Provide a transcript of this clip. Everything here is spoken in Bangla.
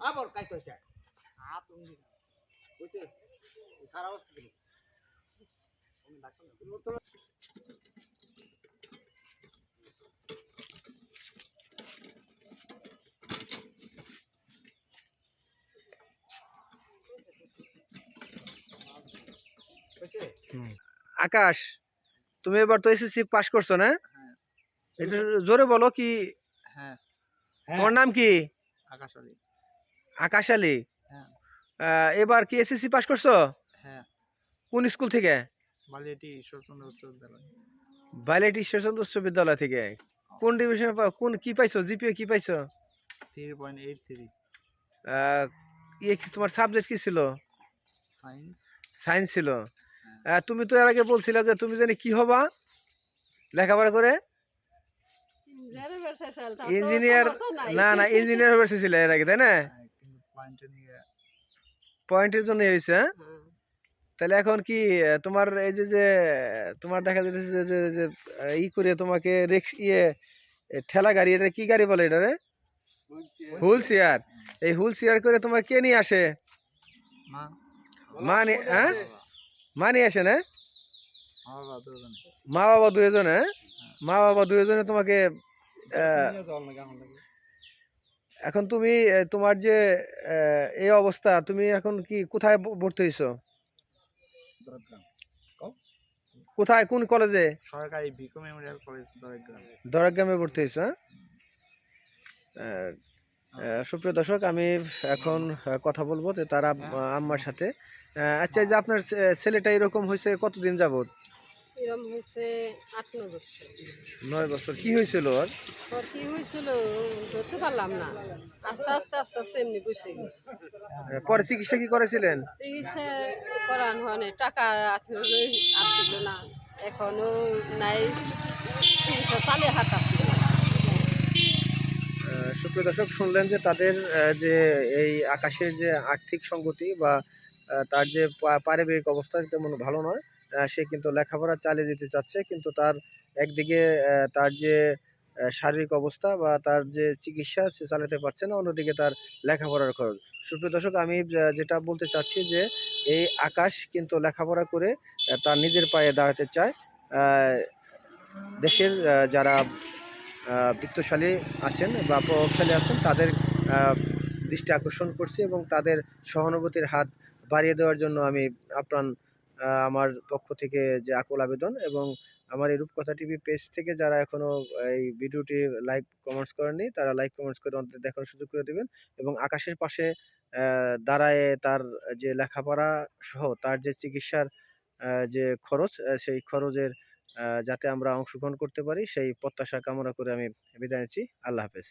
আবার বুঝছে খারাপ অবস্থা? আকাশ তুমি এবার তো এসএসসি পাস করছ না হ্যাঁ। একটু জোরে বলো কি হ্যাঁ তোমার নাম কি? আকাশ আলী। আকাশ আলী? হ্যাঁ। আহ, এবার কি এসএসসি পাস করছ? হ্যাঁ। কোন স্কুল থেকে? বালিয়াটি ঈশ্বরচন্দ্র উচ্চ বিদ্যালয়। বাইলেট ঈশ্বরচন্দ্র উচ্চ বিদ্যালয় থেকে। কোন ডিভিশন কোন কি পাইছো? জিপিএ কি পাইছো? থ্রি পয়েন্ট এইট থ্রি ইয়ে কি তোমার সাবজেক্ট কি ছিল? সায়েন্স সায়েন্স ছিল। তুমি তো এর আগে বলছিলে যে তুমি জানি কি হবা লেখাপড়া করে? ইঞ্জিনিয়ার না না ইঞ্জিনিয়ার হবে ছিল এর আগে তাই না? পয়েন্টের জন্য হয়েছে হ্যাঁ? তাহলে এখন কি তোমার এই যে যে তোমার দেখা যাচ্ছে যে যে ই করে তোমাকে রিক্স ইয়ে ঠেলা গাড়ি এটা কি গাড়ি বলে এটা রে? হুল চেয়ার এই হুল চেয়ার করে তোমার কে নিয়ে আসে? মা। নিয়ে হ্যাঁ? মা নিয়ে আসে না? মা বাবা দুজনে হ্যাঁ? মা বাবা দুজনে তোমাকে এখন তুমি তোমার যে এই অবস্থা তুমি এখন কি কোথায় ভর্তি হয়েছো? কোথায় কোন কলেজে সরকারি বিকো মেমোরিয়াল কলেজ দরগ্রাম। দরাগ্রামে ভর্তি হয়েছো হ্যাঁ? সুপ্রিয় দর্শক আমি এখন কথা বলব যে তারা আম্মার সাথে। আচ্ছা যে আপনার ছেলেটা এরকম হয়েছে কতদিন যাবত এরম হয়েছে আট ন বছর। নয় বছর। কি হয়েছিল ওর পর কি হয়েছিল ধরতে পারলাম না। আস্তে আস্তে আস্তে আস্তে এমনি বসে গেল। পরে চিকিৎসা কি করেছিলেন? চিকিৎসা করান হয় টাকা আসলে আসছিল না। এখনও নাই। চিকিৎসা চালে হাত আসছিল সুপ্রিয় দর্শক শুনলেন যে তাদের যে এই আকাশের যে আর্থিক সঙ্গতি বা তার যে পারিবারিক অবস্থা তেমন ভালো নয়। সে কিন্তু লেখাপড়া চালিয়ে যেতে চাচ্ছে, কিন্তু তার একদিকে তার যে শারীরিক অবস্থা বা তার যে চিকিৎসা সে চালাতে পারছে না, অন্যদিকে তার লেখাপড়ার খরচ। সুপ্রিয় দর্শক, আমি যেটা বলতে চাচ্ছি যে, এই আকাশ কিন্তু লেখাপড়া করে তার নিজের পায়ে দাঁড়াতে চায়। দেশের যারা বৃত্তশালী আছেন বা প্রভাবশালী আছেন, তাদের দৃষ্টি আকর্ষণ করছি এবং তাদের সহানুভূতির হাত বাড়িয়ে দেওয়ার জন্য আমি আপ্রাণ আমার পক্ষ থেকে যে আকুল আবেদন এবং আমার এই রূপকথা টিভি পেজ থেকে যারা এখনও এই ভিডিওটি লাইক কমেন্টস করেননি, তারা লাইক কমেন্টস করে অন্তত দেখার সুযোগ করে দেবেন এবং আকাশের পাশে দাঁড়ায় তার যে লেখাপড়া সহ তার যে চিকিৎসার যে খরচ সেই খরচের যাতে আমরা অংশগ্রহণ করতে পারি, সেই প্রত্যাশা কামনা করে আমি বিদায় নিচ্ছি। আল্লাহ হাফেজ।